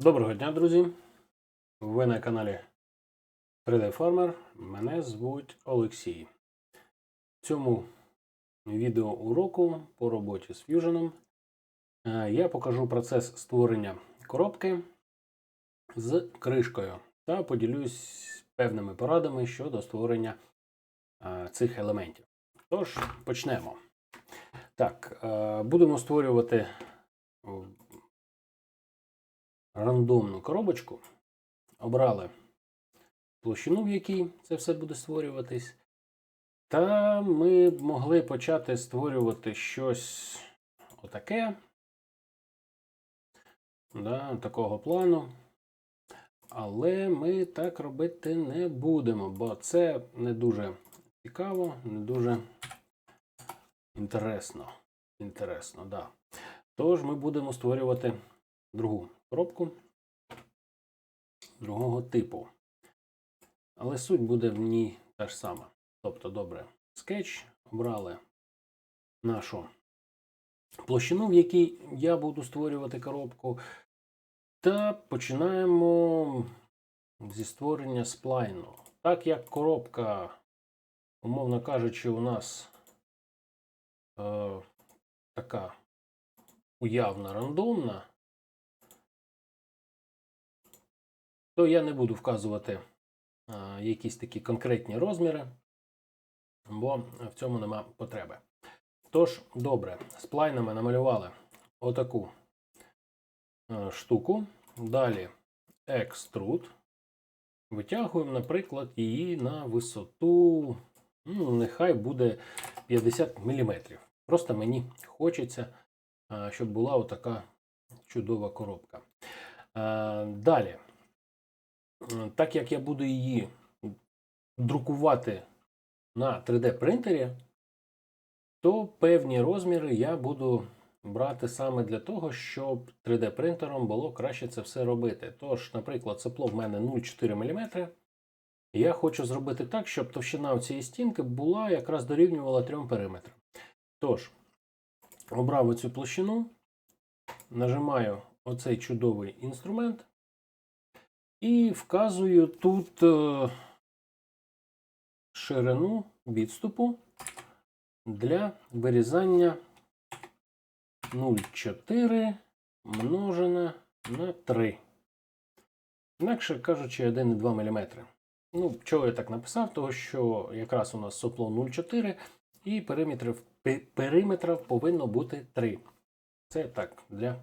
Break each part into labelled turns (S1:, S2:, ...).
S1: Доброго дня, друзі! Ви на каналі 3D Farmer. Мене звуть Олексій. В цьому відеоуроку по роботі з Fusion е, я покажу процес створення коробки з кришкою та поділюсь певними порадами щодо створення е, цих елементів. Тож, почнемо. Так, е, будемо створювати рандомну коробочку. Обрали площину, в якій це все буде створюватись. Та ми могли почати створювати щось отаке. Да, такого плану. Але ми так робити не будемо, бо це не дуже цікаво, не дуже інтересно. Інтересно, да. Тож ми будемо створювати другу коробку другого типу. Але суть буде в ній та ж сама. Тобто, добре, скетч, обрали нашу площину, в якій я буду створювати коробку. Та починаємо зі створення сплайну. Так як коробка, умовно кажучи, у нас е, така уявна рандомна, то я не буду вказувати якісь такі конкретні розміри, бо в цьому нема потреби. Тож, добре, з плайнами намалювали отаку штуку. Далі екструд. Витягуємо, наприклад, її на висоту, ну, нехай буде 50 мм. Просто мені хочеться, щоб була отака чудова коробка. Далі. Так як я буду її друкувати на 3D принтері, то певні розміри я буду брати саме для того, щоб 3D принтером було краще це все робити. Тож, наприклад, цепло в мене 0,4 мм. Я хочу зробити так, щоб товщина цієї стінки була якраз дорівнювала 3 периметрам. Тож, обрав оцю площину, нажимаю оцей чудовий інструмент. І вказую тут е, ширину відступу для вирізання 0,4 множене на 3. Інакше кажучи, 1,2 мм. Ну, чого я так написав? Того, що якраз у нас сопло 0,4 і периметрів, периметрів повинно бути 3. Це так, для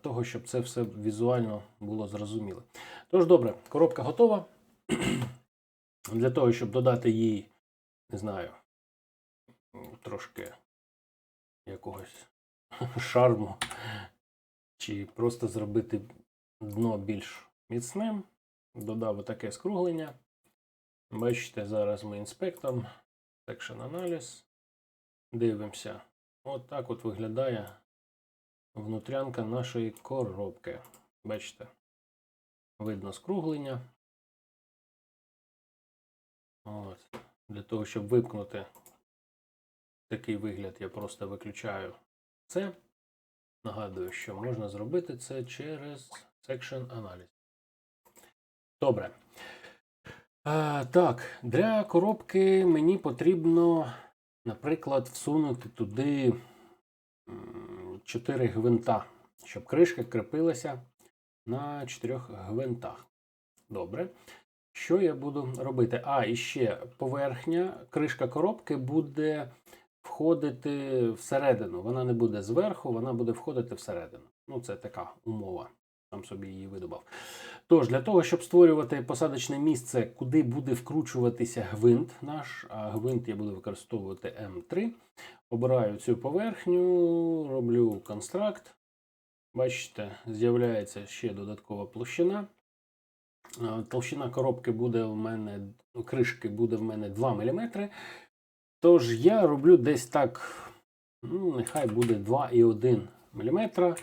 S1: того, щоб це все візуально було зрозуміло. Тож, добре, коробка готова. Для того, щоб додати їй, не знаю, трошки якогось шарму, чи просто зробити дно більш міцним, додав таке скруглення. Бачите, зараз ми інспектом, секшн аналіз, дивимося. От так от виглядає внутрянка нашої коробки. Бачите, видно скруглення. От. Для того, щоб вимкнути такий вигляд, я просто виключаю це. Нагадую, що можна зробити це через Section Analysis. Добре. А, Так, для коробки мені потрібно, наприклад, всунути туди 4 гвинта, щоб кришка крепилася на 4 гвинтах. Добре. Що я буду робити? А, і ще поверхня, кришка коробки буде входити всередину. Вона не буде зверху, вона буде входити всередину. Ну, це така умова. Сам собі її видобав. Тож, для того, щоб створювати посадочне місце, куди буде вкручуватися гвинт наш, а гвинт я буду використовувати М3. Обираю цю поверхню, роблю констракт. Бачите, з'являється ще додаткова площина. Толщина коробки буде в мене, кришки буде в мене 2 мм. Тож я роблю десь так, ну, нехай буде 2,1 мм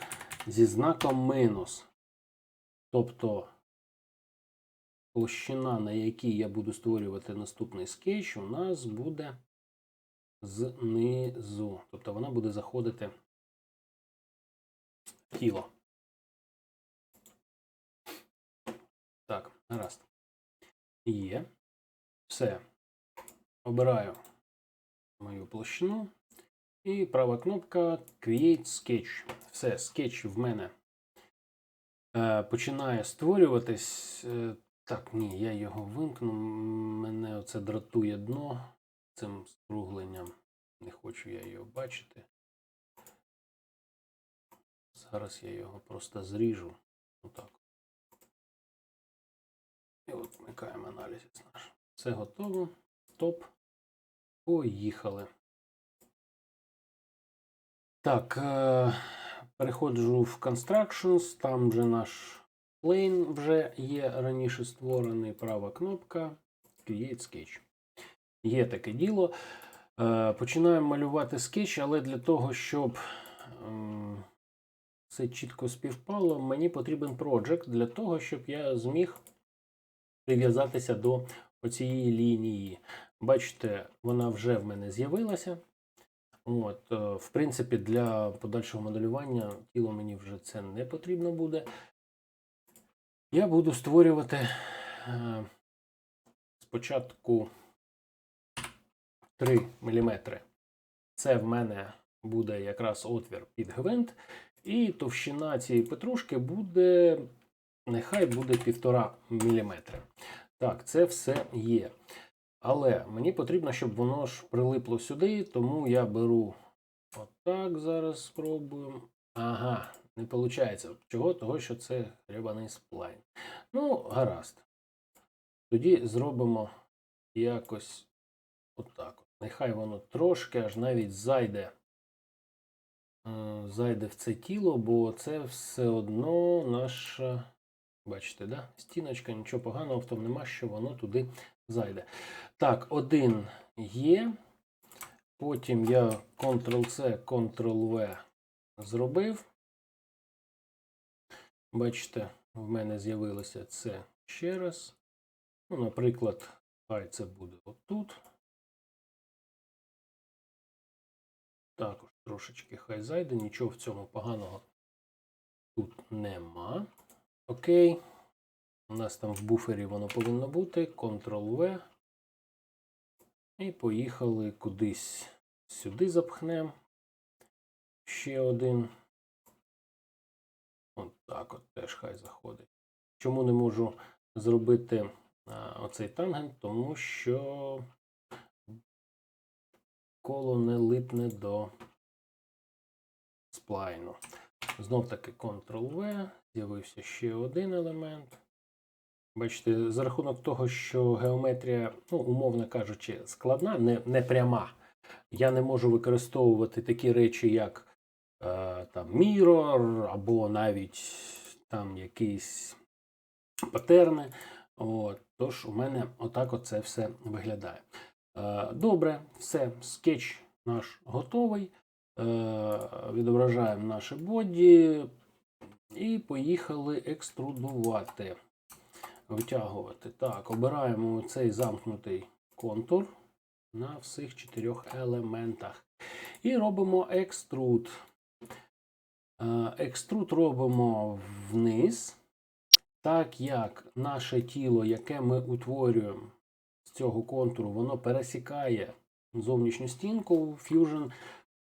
S1: зі знаком мінус. Тобто площина, на якій я буду створювати наступний скетч, у нас буде знизу. Тобто вона буде заходити в тіло. Так, Гаразд. Є. Все. Обираю мою площину. І права кнопка Create Sketch. Все, скетч в мене починає створюватись. Е, так, ні, я його вимкну. Мене оце дратує дно цим скругленням. Не хочу я його бачити. Зараз я його просто зріжу. Отак. І от вмикаємо аналіз наш. Все готово. Стоп. Поїхали. Так, е, переходжу в Constructions, там вже наш plane вже є раніше створений, права кнопка, Create Sketch. Є таке діло. Е, Починаємо малювати скетч, але для того, щоб ем, це чітко співпало, мені потрібен project для того, щоб я зміг прив'язатися до оцієї лінії. Бачите, вона вже в мене з'явилася. От, е, в принципі, для подальшого моделювання тіло мені вже це не потрібно буде. Я буду створювати е, спочатку 3 мм. Це в мене буде якраз отвір під гвинт, і товщина цієї петрушки буде, нехай буде 1,5 мм. Так, це все є. Але мені потрібно, щоб воно ж прилипло сюди, тому я беру отак зараз спробуємо. Ага, не виходить. Чого? Того, що це гребаний сплайн. Ну, гаразд. Тоді зробимо якось отак. Нехай воно трошки аж навіть зайде. е, Зайде в це тіло, бо це все одно наша. Бачите, да? Стіночка, нічого поганого в тому нема, що воно туди зайде. Так, один є. Потім я Ctrl-C, Ctrl-V зробив. Бачите, в мене з'явилося це ще раз. Ну, наприклад, хай це буде отут. Також трошечки хай зайде, нічого в цьому поганого тут нема. Окей. У нас там в буфері воно повинно бути. Ctrl-V. І поїхали кудись сюди запхнемо. Ще один. От так от теж хай заходить. Чому не можу зробити а, оцей тангент? Тому що коло не липне до сплайну. Знов таки Ctrl-V, з'явився ще один елемент. Бачите, за рахунок того, що геометрія, ну, умовно кажучи, складна, не, не пряма, я не можу використовувати такі речі, як е, там mirror, або навіть там якісь патерни. От, тож у мене отак от це все виглядає. Е, добре, все, скетч наш готовий. Е, відображаємо наше боді і поїхали екструдувати, витягувати. Так, обираємо цей замкнутий контур на всіх чотирьох елементах. І робимо екструд. Е, Екструд робимо вниз, так як наше тіло, яке ми утворюємо з цього контуру, воно пересікає зовнішню стінку, Fusion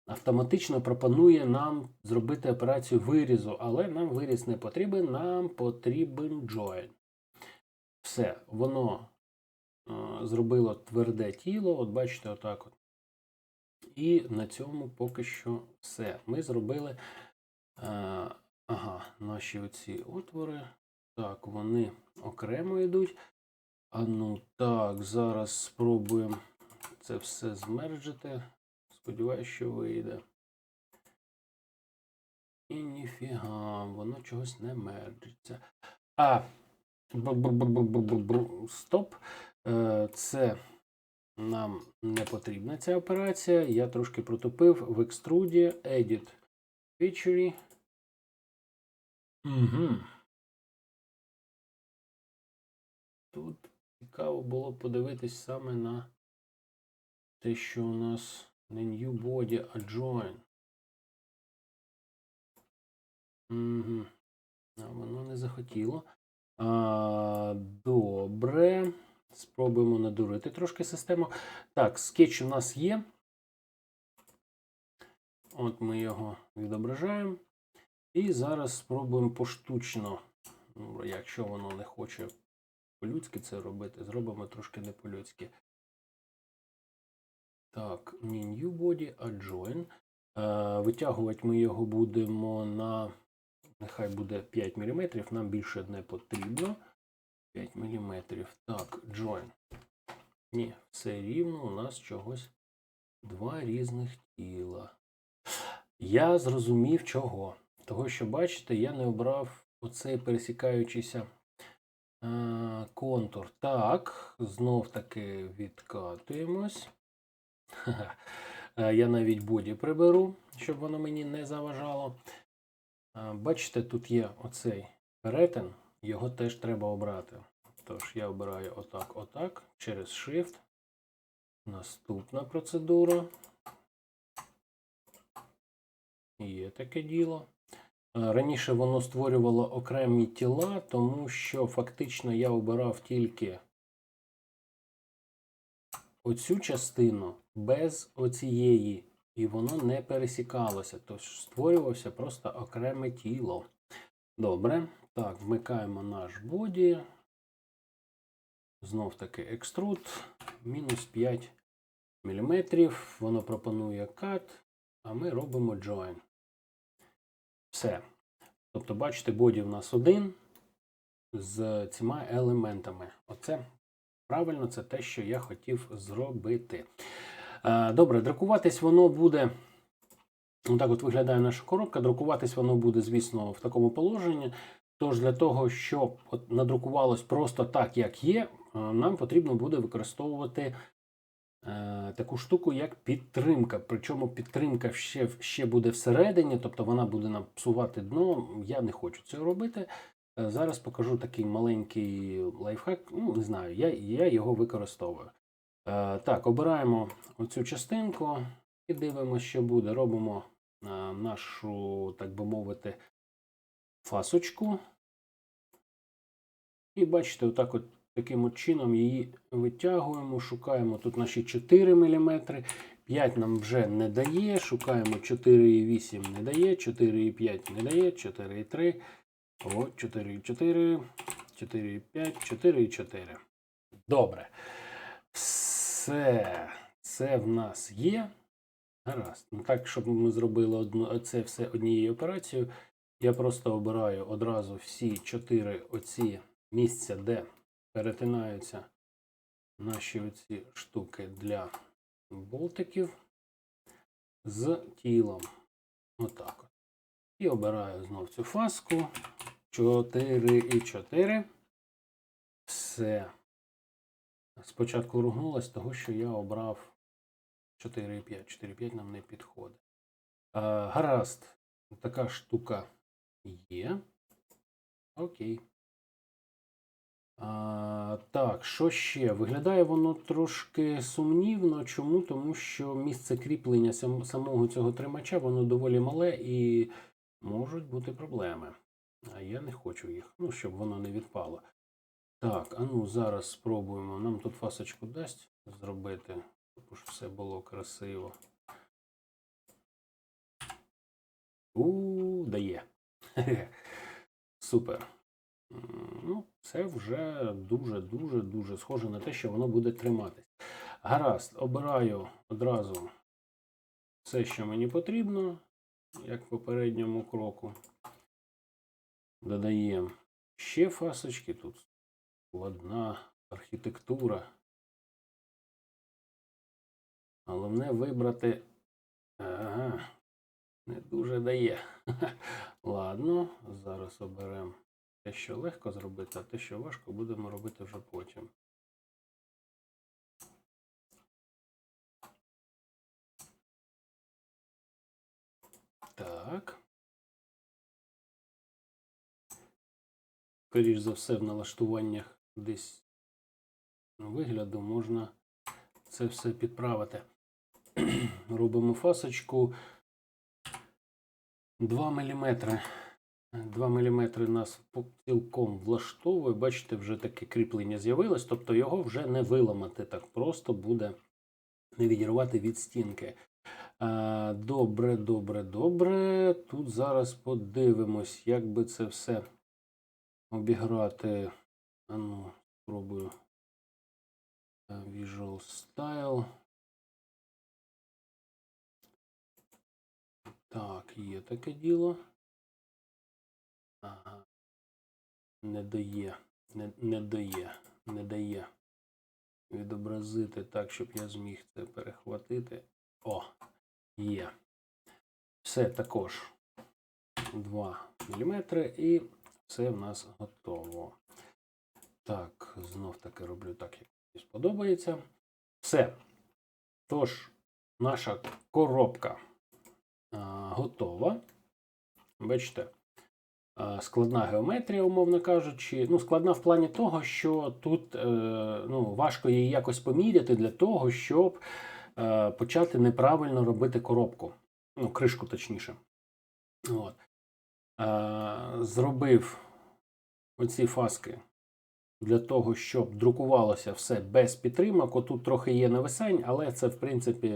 S1: автоматично пропонує нам зробити операцію вирізу, але нам виріз не потрібен, нам потрібен join. Все, воно е, зробило тверде тіло, от бачите, отак от. І на цьому поки що все. Ми зробили е, ага, наші оці отвори. Так, вони окремо йдуть. А ну так, зараз спробуємо це все змерджити. Сподіваюсь, що вийде. І ніфіга, воно чогось не мерджиться. А, стоп. Е, Це нам не потрібна ця операція. Я трошки протупив в екструді Edit Feature. Угу. Тут цікаво було подивитись саме на те, що у нас не new body, а join. Угу. А воно не захотіло. А, добре. Спробуємо надурити трошки систему. Так, скетч у нас є. От ми його відображаємо. І зараз спробуємо поштучно, ну, якщо воно не хоче по-людськи це робити, зробимо трошки не по-людськи. Так, new body, а join. Е, Витягувати ми його будемо на, нехай буде 5 мм, нам більше не потрібно. 5 мм. Так, join. Ні, все рівно у нас чогось два різних тіла. Я зрозумів чого. Того, що бачите, я не обрав оцей пересікаючийся е, контур. Так, знов таки відкатуємось. Е, Я навіть боді приберу, щоб воно мені не заважало. Е, Бачите, тут є оцей перетин, його теж треба обрати. Тож я обираю отак, отак, через Shift. Наступна процедура. Є таке діло. Е, Раніше воно створювало окремі тіла, тому що фактично я обирав тільки оцю частину без оцієї, і воно не пересікалося. Тож створювався просто окреме тіло. Добре. Так, вмикаємо наш боді. Знов таки екструд. Мінус 5 мм. Воно пропонує cut, а ми робимо join. Все. Тобто, бачите, боді в нас один з цими елементами. Оце правильно, це те, що я хотів зробити. Е, Добре, друкуватись воно буде. Отак от виглядає наша коробка. Друкуватись воно буде, звісно, в такому положенні. Тож для того, щоб надрукувалось просто так, як є, е, нам потрібно буде використовувати е, таку штуку, як підтримка. Причому підтримка ще, ще буде всередині, тобто вона буде нам псувати дно. Я не хочу цього робити. Е, Зараз покажу такий маленький лайфхак. Ну, не знаю, я, я його використовую. Е, так, обираємо оцю частинку і дивимося, що буде. Робимо е, нашу, так би мовити, фасочку. І бачите, отак от таким от чином її витягуємо, шукаємо тут наші 4 мм. 5 нам вже не дає, шукаємо 4,8 не дає, 4,5 не дає, 4,3. О, 4,4, 4,5, 4,4. Добре. Все. Це в нас є. Гаразд. Ну, так, щоб ми зробили одну, це все однією операцією, я просто обираю одразу всі чотири оці місця, де перетинаються наші оці штуки для болтиків з тілом. Отак. І обираю знов цю фаску. 4 і 4. Все. Спочатку ругнулась того, що я обрав 4,5. 4,5 нам не підходить. А, гаразд. Така штука є. Окей. А, так, що ще? Виглядає воно трошки сумнівно. Чому? Тому що місце кріплення самого цього тримача воно доволі мале і можуть бути проблеми. А я не хочу їх, ну, щоб воно не відпало. Так, а ну зараз спробуємо. Нам тут фасочку дасть зробити, щоб все було красиво. У, дає. Супер. Ну, це вже дуже-дуже дуже схоже на те, що воно буде триматись. Гаразд, обираю одразу все, що мені потрібно, як в попередньому кроку. Додаємо ще фасочки. Тут складна архітектура. Головне вибрати. Ага, не дуже дає. Ладно, зараз оберемо те, що легко зробити, а те, що важко, будемо робити вже потім. Скоріш за все, в налаштуваннях десь вигляду можна це все підправити. Робимо фасочку 2 мм. 2 мм нас цілком влаштовує. Бачите, вже таке кріплення з'явилось, тобто його вже не виламати так просто буде не відірвати від стінки. Добре, добре, добре. Тут зараз подивимось, як би це все обіграти. А ну, спробую. Visual Style. Так, є таке діло. Ага. Не дає, не, не дає, не дає відобразити так, щоб я зміг це перехватити. О, є. Все також 2 мм і все в нас готово. Так, знов таки роблю так, як мені сподобається. Все. Тож, наша коробка а, готова. Бачите, а, складна геометрія, умовно кажучи. Ну, складна в плані того, що тут е, ну, важко її якось поміряти для того, щоб е, почати неправильно робити коробку. Ну, кришку точніше. От. Е, зробив оці фаски для того, щоб друкувалося все без підтримок. Отут трохи є нависень, але це, в принципі,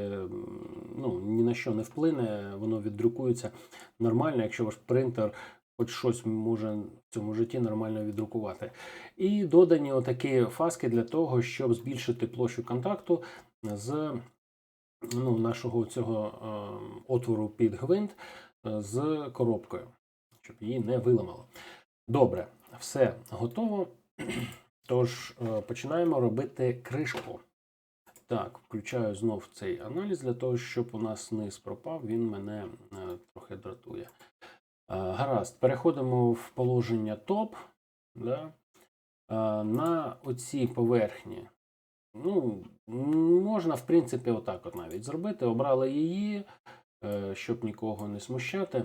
S1: ну, ні на що не вплине, воно віддрукується нормально, якщо ваш принтер хоч щось може в цьому житті нормально віддрукувати. І додані отакі фаски для того, щоб збільшити площу контакту з ну, нашого цього е, отвору під гвинт е, з коробкою, щоб її не виламало. Добре, все готово. Тож е, починаємо робити кришку. Так, включаю знов цей аналіз для того, щоб у нас низ пропав, він мене е, трохи дратує. Е, Гаразд, переходимо в положення топ. Да? На оцій поверхні. Ну, можна, в принципі, отак от навіть зробити. Обрали її, щоб нікого не смущати.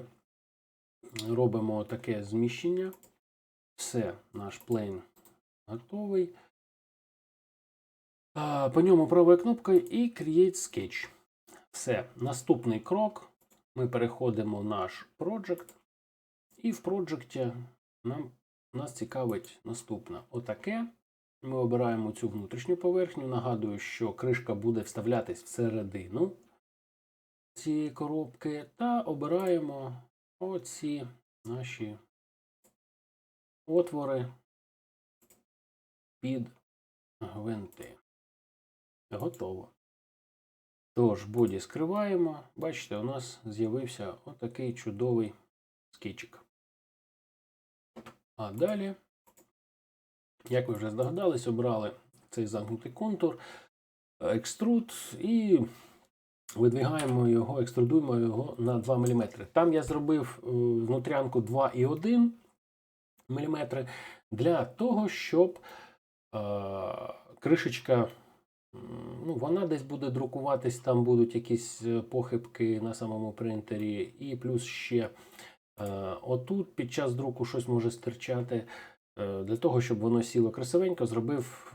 S1: Робимо таке зміщення. Все, наш плейн готовий. По ньому правою кнопкою і Create Sketch. Все. Наступний крок. Ми переходимо в наш Project. І в проджекті нам, нас цікавить наступне. Отаке. Ми обираємо цю внутрішню поверхню. Нагадую, що кришка буде вставлятись всередину цієї коробки. Та обираємо оці наші отвори під гвинти. Готово. Тож, боді скриваємо. Бачите, у нас з'явився отакий чудовий скетчик. А далі, як ви вже здогадались, обрали цей замкнутий контур, екструд і видвигаємо його, екструдуємо його на 2 мм. Там я зробив е, внутрянку 2,1 мм для того, щоб е, кришечка, ну, вона десь буде друкуватись, там будуть якісь е, похибки на самому принтері, і плюс ще е, отут під час друку щось може стирчати. Е, Для того, щоб воно сіло красивенько, зробив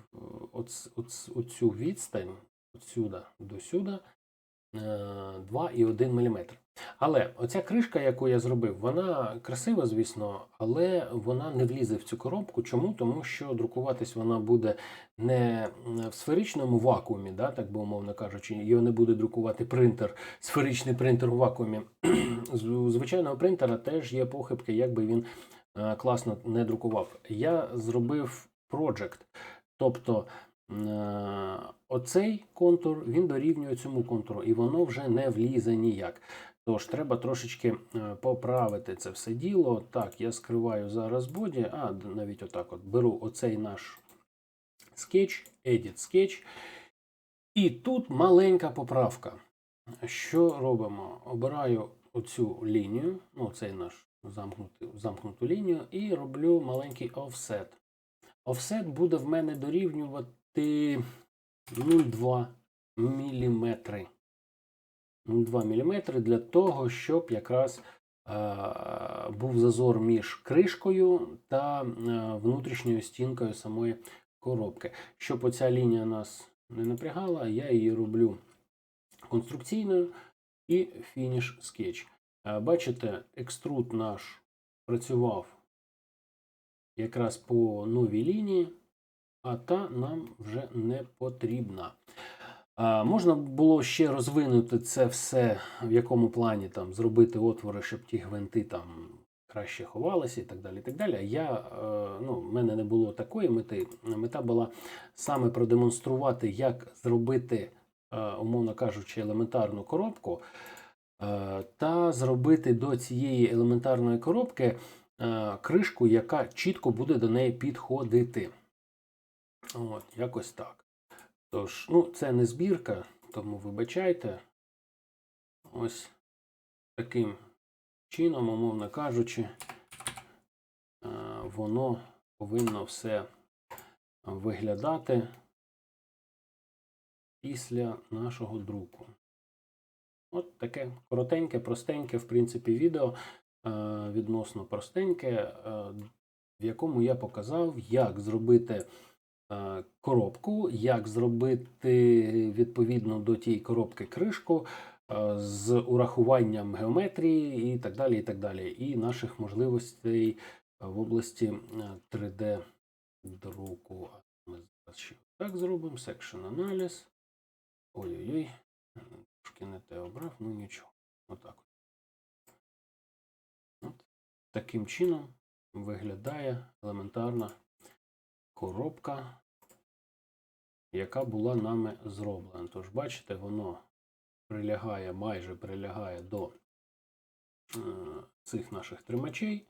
S1: оц, оц, оцю відстань отсюда до сюди 2,1 мм. Але оця кришка, яку я зробив, вона красива, звісно, але вона не влізе в цю коробку. Чому? Тому що друкуватись вона буде не в сферичному вакуумі, да, так би умовно кажучи, його не буде друкувати принтер, сферичний принтер у вакуумі. У звичайного принтера теж є похибки, як би він е, класно не друкував. Я зробив Project, тобто е, оцей контур він дорівнює цьому контуру, і воно вже не влізе ніяк. Тож треба трошечки е, поправити це все діло. Так, я скриваю зараз боді, а навіть отак от беру оцей наш скетч, Edit Sketch. І тут маленька поправка. Що робимо? Обираю оцю лінію, ну, цей наш замкнуту, замкнуту лінію, і роблю маленький offset. Offset буде в мене дорівнювати 0,2 мм. 0,2 мм для того, щоб якраз е, був зазор між кришкою та е, внутрішньою стінкою самої коробки. Щоб оця лінія нас не напрягала, я її роблю конструкційною і фініш скетч. Е, Бачите, екструд наш працював якраз по новій лінії, а та нам вже не потрібна. А, можна було ще розвинути це все, в якому плані там зробити отвори, щоб ті гвинти там краще ховалися і так далі. І так далі. Я, е, ну, в мене не було такої мети. Мета була саме продемонструвати, як зробити, е, умовно кажучи, елементарну коробку, е, та зробити до цієї елементарної коробки кришку, яка чітко буде до неї підходити. От, якось так. Тож, ну, це не збірка, тому вибачайте. Ось таким чином, умовно кажучи, е, воно повинно все виглядати після нашого друку. От таке коротеньке, простеньке, в принципі, відео е, відносно простеньке, е, в якому я показав, як зробити коробку, як зробити відповідно до тієї коробки кришку е, з урахуванням геометрії і так далі, і так далі, і наших можливостей в області 3D друку. Ми зараз ще так зробимо. Section аналіз. Ой-ой-ой. Трошки не те обрав, ну нічого. Отак. От. Таким чином виглядає елементарна коробка, яка була нами зроблена. Тож, бачите, воно прилягає, майже прилягає до е, цих наших тримачей.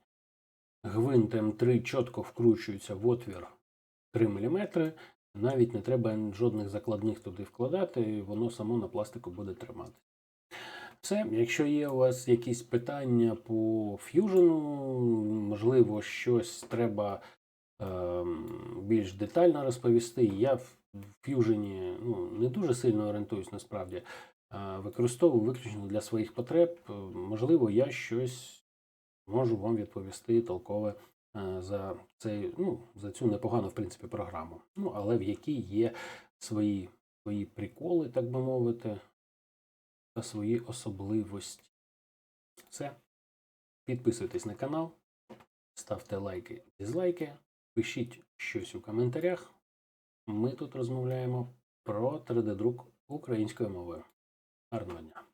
S1: Гвинт М3 чітко вкручується в отвір 3 мм. Навіть не треба жодних закладних туди вкладати, воно само на пластику буде тримати. Все, якщо є у вас якісь питання по Fusion, можливо, щось треба більш детально розповісти. Я в Fusion ну, не дуже сильно орієнтуюсь насправді. Е, використовую виключно для своїх потреб. Е, Можливо, я щось можу вам відповісти толкове е, за цей, ну, за цю непогану, в принципі, програму. Ну, але в якій є свої, свої приколи, так би мовити, та свої особливості. Все. Підписуйтесь на канал, ставте лайки, дизлайки, пишіть щось у коментарях. Ми тут розмовляємо про 3D-друк українською мовою. Гарного дня!